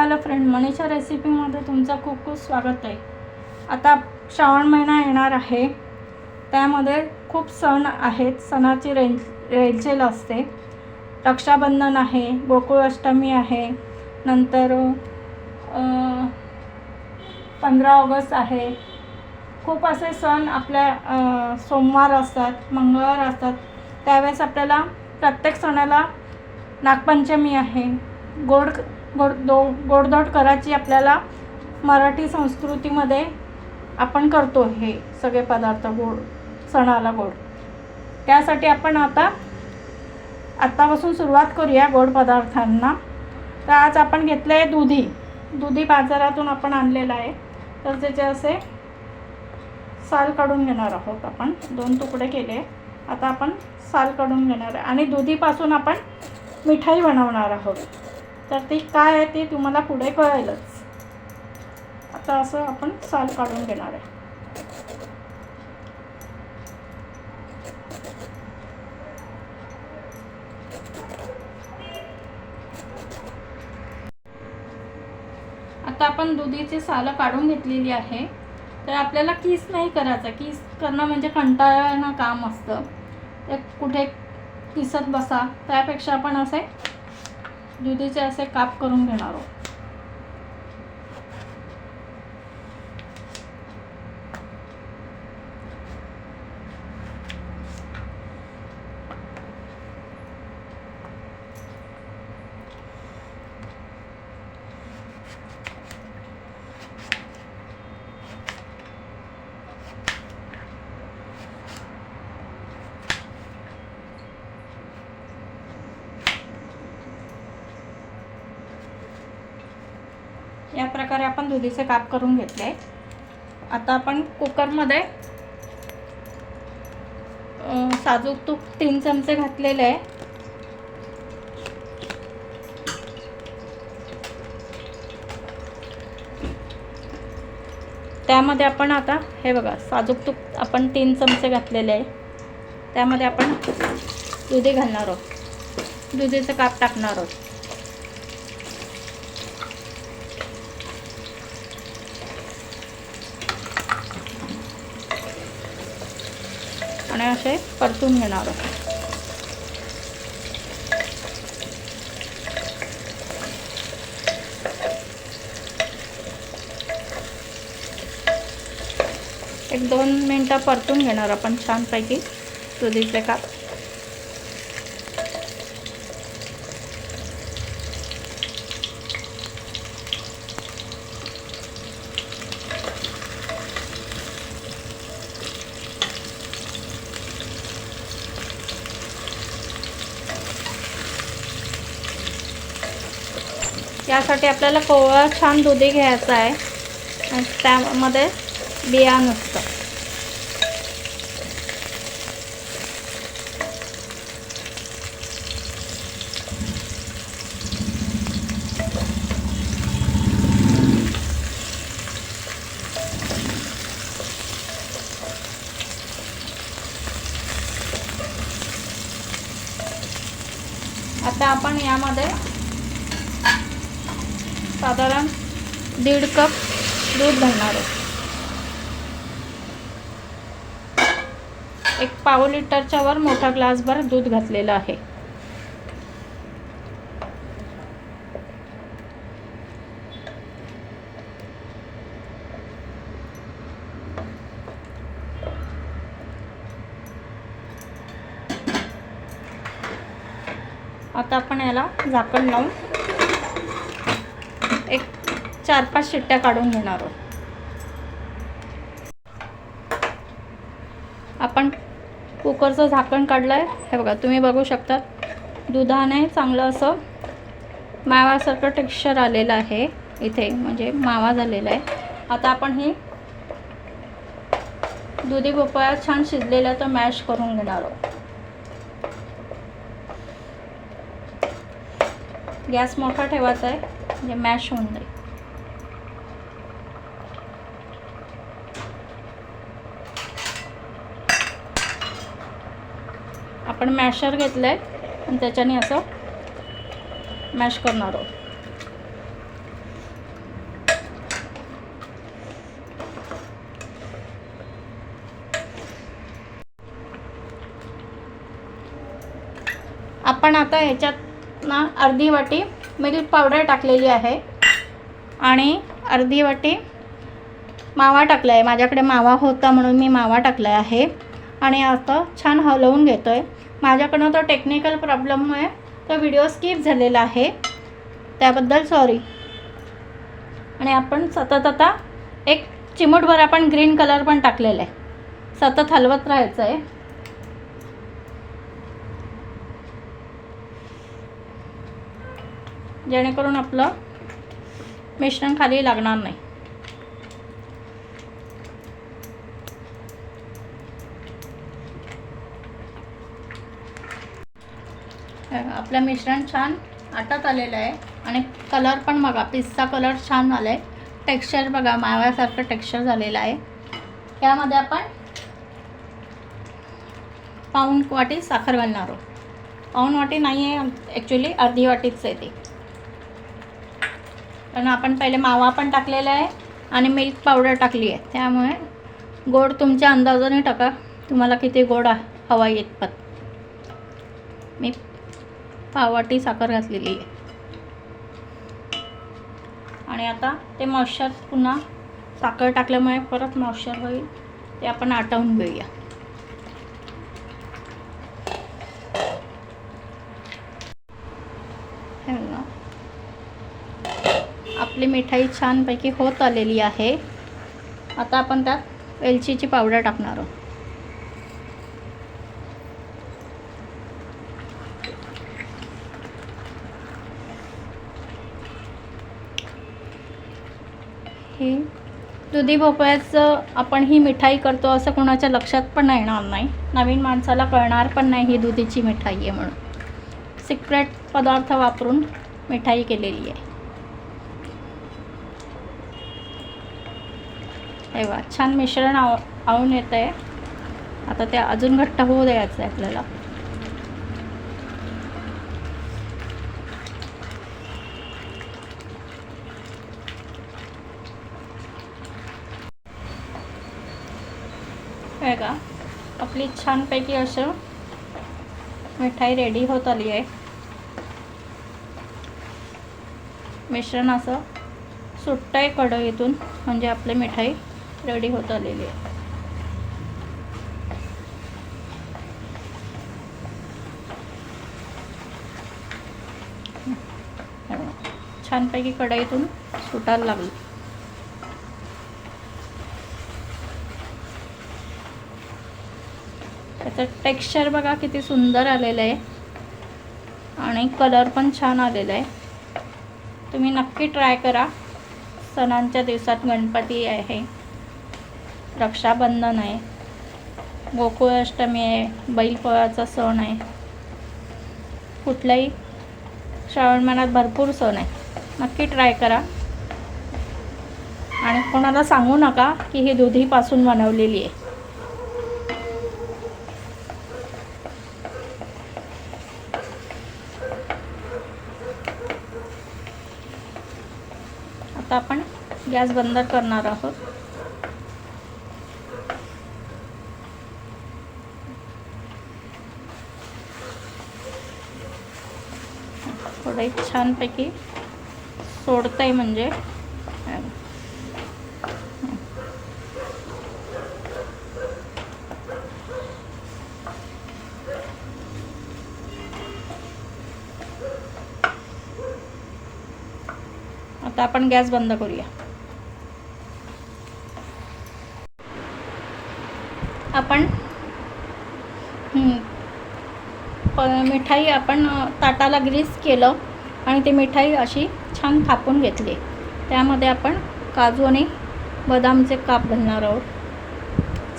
Hello friend Manisha रेसिपीमध्ये तुमचं खूप खूप स्वागत आहे. आता श्रावण महिना येणार आहे. त्यामध्ये खूप सण आहेत. सणाची रेंज रेलचेल असते. रक्षाबंधन आहे गोकुळाष्टमी आहे नंतर पंधरा ऑगस्ट आहे. खूप असे सण आपल्या सोमवार असतात मंगळवार असतात. त्यावेळेस आपल्याला प्रत्येक सणाला नागपंचमी आहे. गोड गोड दो गोडधोड करायची आपल्याला मराठी संस्कृतीमध्ये आपण करतो हे सगळे पदार्थ गोड सणाला गोड. त्यासाठी आपण आता आत्तापासून सुरुवात करूया गोड पदार्थांना. तर आज आपण घेतलं आहे दुधी. दुधी बाजारातून आपण आणलेलं आहे. तर त्याचे असे साल काढून घेणार आहोत आपण. दोन तुकडे केले. आता आपण साल काढून घेणार आहे. आणि दुधीपासून आपण मिठाई बनवणार आहोत. तर ते काय आहे ते तुम्हाला पुढे कळेलच. आता असं आपण साल काढून घेणार आहे. आता आपण दुधीची सालं काढून घेतलेली आहे. तर आपल्याला किस नाही करायचं. किस करणं म्हणजे कंटाळणं काम असतं. तर कुठे किसत बसा. त्यापेक्षा आपण असे दुधीचे असे काप करून घेणार आहोत. या प्रकारे आपण दुधीचे काप करून घेतले आता आपण कुकरमध्ये साजूक तूप तीन चमचे घातलेले आहे. त्यामध्ये आपण आता हे बघा साजूक तूप आपण तीन चमचे घातलेले आहे. त्यामध्ये आपण दुधी घालणार आहोत. दुधीचे काप टाकणार आहोत. आणि असे परतून घेणार आहोत. एक दोन मिनटं परतून घेणार आपण छानपैकी दुधीचे काप यासाठी आपल्याला कोवळा छान दुधी घ्यायचा आहे. आणि त्यामध्ये बिया नसतं. आता आपण यामध्ये साधारण दीड कप दूध घालणार आहे. एक पाव लिटरच्या वर मोठा ग्लासभर दूध घातलेलं आहे. आता आपण याला झाकण लावून चार पाच शिट्ट्या काढून घेणार आहोत. आपण कुकरचं झाकण काढलं आहे हे बघा तुम्ही बघू शकता दुधाने चांगलं असं माव्यासारखं टेक्स्चर आलेलं आहे इथे म्हणजे मावा झालेला आहे. आता आपण हे दुधी भोपळा छान शिजलेला तर मॅश करून घेणार आहोत. गॅस मोठा ठेवायचा आहे म्हणजे मॅश होऊन जाईल. आपण मॅशर घेतलं आहे आणि त्याच्याने असं मॅश करणार आहोत. आपण आता ह्याच्यात ना अर्धी वाटी मिल्क पावडर टाकलेली आहे. आणि अर्धी वाटी मावा टाकला आहे माझ्याकडे मावा होता म्हणून मी मावा टाकला आहे. आणि आता छान हलवून घेतो आहे माझ्याकडनं तो टेक्निकल प्रॉब्लेममुळे तो व्हिडिओ स्किप झालेला आहे. त्याबद्दल सॉरी आणि आपण सतत आता एक चिमूटभर आपण ग्रीन कलर पण टाकलेला आहे. सतत हलवत राहायचं आहे. जेणेकरून आपलं मिश्रण खाली लागणार नाही. आपलं मिश्रण छान आटत आलेलं आहे. आणि कलर पण बघा पिस्ता कलर छान आला आहे टेक्स्चर बघा माव्यासारखं टेक्स्चर झालेलं आहे. त्यामध्ये आपण पाऊण वाटी साखर घालणार आहोत. पाऊण वाटी नाही आहे ॲक्च्युली अर्धी वाटीच आहे ती. कारण आपण पहिले मावा पण टाकलेला आहे आणि मिल्क पावडर टाकली आहे. त्यामुळे गोड तुमच्या अंदाजाने टाका. तुम्हाला किती गोड हवा येत पत मी पाववाटी साखर घातलेली आहे. आणि आता ते मॉइश्चर पुन्हा साखर टाकल्यामुळे परत मॉइश्चर होईल ते आपण आटवून घेऊया. आपली मिठाई छानपैकी होत आलेली आहे. आता आपण त्यात वेलचीची पावडर टाकणार आहोत. ही दुधी भोपळ्याचं आपण ही मिठाई करतो असं कोणाच्या लक्षात पण येणार नाही. नवीन माणसाला कळणार पण नाही ही दुधीची मिठाई आहे म्हणून. सिक्रेट पदार्थ वापरून मिठाई केलेली आहे. हे वा छान मिश्रण आव आवून येतं आहे आता ते अजून घट्ट होऊ द्यायचं आहे आपल्याला. आहे का? आपली छानपैकी असं मिठाई रेडी होत आली आहे. मिश्रण असं सुट्ट आहे कढईतून म्हणजे आपली मिठाई रेडी होत आलेली आहे. छानपैकी कढईतून सुटायला लागली. त्याचं टेक्स्चर बघा किती सुंदर आलेलं आहे. आणि कलर पण छान आलेला आहे. तुम्ही नक्की ट्राय करा. सणांच्या दिवसात गणपती आहे. रक्षाबंधन आहे. गोकुळाष्टमी आहे. बैलपोळाचा सण आहे. कुठलाही श्रावण महिन्यात भरपूर सण आहे. नक्की ट्राय करा. आणि कोणाला सांगू नका की ही दुधीपासून बनवलेली आहे आता आपण गॅस बंद करणार आहोत. थोडं छानपैकी सोडतं आहे म्हणजे. आता आपण गॅस बंद करूया आपण हं, प मिठाई आपण ताटाला ग्रीस केलं आणि ती मिठाई अशी छान थापून घेतली. त्यामध्ये आपण काजू आणि बदामचे काप घालणार आहोत.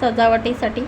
सजावटीसाठी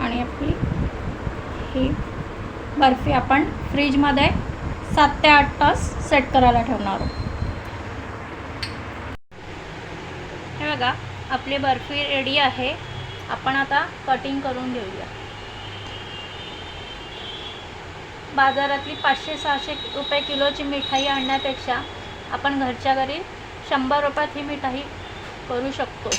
आणि आपली ही बर्फी आपण फ्रीजमध्ये सात ते आठ तास सेट करायला ठेवणार. आहोत हे बघा आपली बर्फी रेडी आहे. आपण आता कटिंग करून घेऊया. बाजारातली पाचशे सहाशे रुपये किलोची मिठाई आणण्यापेक्षा आपण घरच्या घरी शंभर रुपयात ही मिठाई करू शकतो.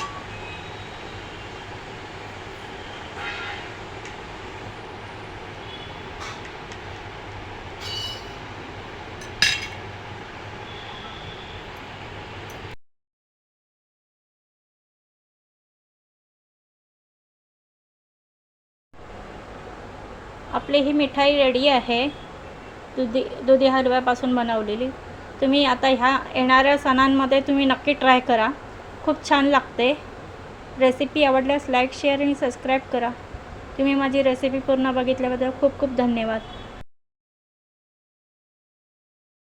आपली ही मिठाई रेडी आहे. दुधी दुधी हलव्यापासून बनवलेली. तुम्ही आता ह्या येणाऱ्या सणांमध्ये तुम्ही नक्की ट्राय करा. खूप छान लागते. रेसिपी आवडल्यास लाईक शेअर आणि सबस्क्राईब करा. तुम्ही माझी रेसिपी पूर्ण बघितल्याबद्दल खूप खूप धन्यवाद.